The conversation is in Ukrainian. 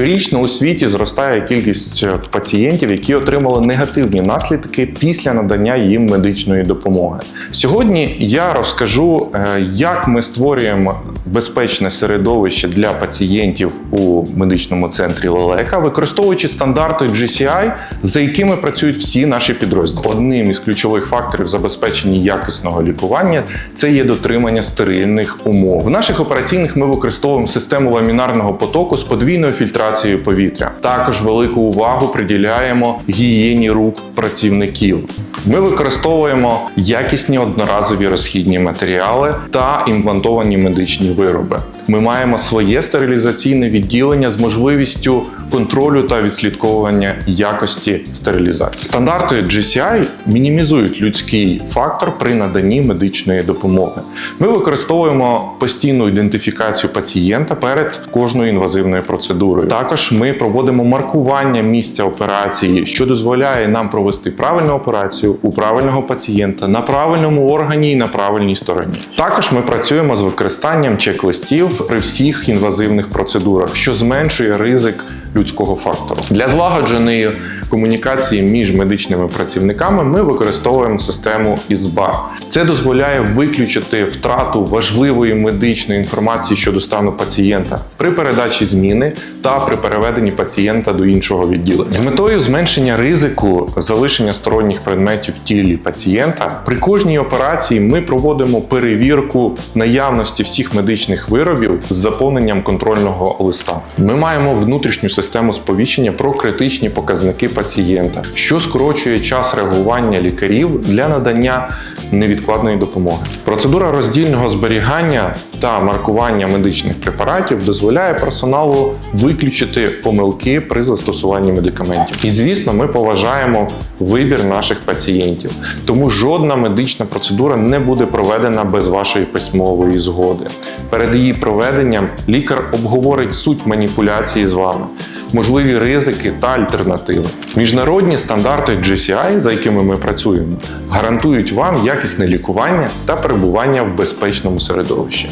Щорічно у світі зростає кількість е, пацієнтів, які отримали негативні наслідки після надання їм медичної допомоги. Сьогодні я розкажу, е, як ми створюємо безпечне середовище для пацієнтів у медичному центрі Лелека, використовуючи стандарти GCI, за якими працюють всі наші підрозділи. Одним із ключових факторів забезпечення якісного лікування це є дотримання стерильних умов. В наших операційних ми використовуємо систему ламінарного потоку з подвійною фільтрацією повітря. Також велику увагу приділяємо гігієні рук працівників. Ми використовуємо якісні одноразові розхідні матеріали та імплантовані медичні вироби. Ми маємо своє стерилізаційне відділення з можливістю контролю та відслідковування якості стерилізації. Стандарти GCI мінімізують людський фактор при наданні медичної допомоги. Ми використовуємо постійну ідентифікацію пацієнта перед кожною інвазивною процедурою. Також ми проводимо маркування місця операції, що дозволяє нам провести правильну операцію у правильного пацієнта на правильному органі і на правильній стороні. Також ми працюємо з використанням чек-листів при всіх інвазивних процедурах, що зменшує ризик людського фактору. Для злагодженої комунікації між медичними працівниками ми використовуємо систему ІСБА. Це дозволяє виключити втрату важливої медичної інформації щодо стану пацієнта при передачі зміни та при переведенні пацієнта до іншого відділення. З метою зменшення ризику залишення сторонніх предметів в тілі пацієнта при кожній операції ми проводимо перевірку наявності всіх медичних виробів з заповненням контрольного листа. Ми маємо внутрішню систему сповіщення про критичні показники пацієнта, що скорочує час реагування лікарів для надання невідкладної допомоги. Процедура роздільного зберігання та маркування медичних препаратів дозволяє персоналу виключити помилки при застосуванні медикаментів. І звісно, ми поважаємо вибір наших пацієнтів, тому жодна медична процедура не буде проведена без вашої письмової згоди. Перед її проведенням лікар обговорить суть маніпуляції з вами. Можливі ризики та альтернативи. Міжнародні стандарти GCI, за якими ми працюємо, гарантують вам якісне лікування та перебування в безпечному середовищі.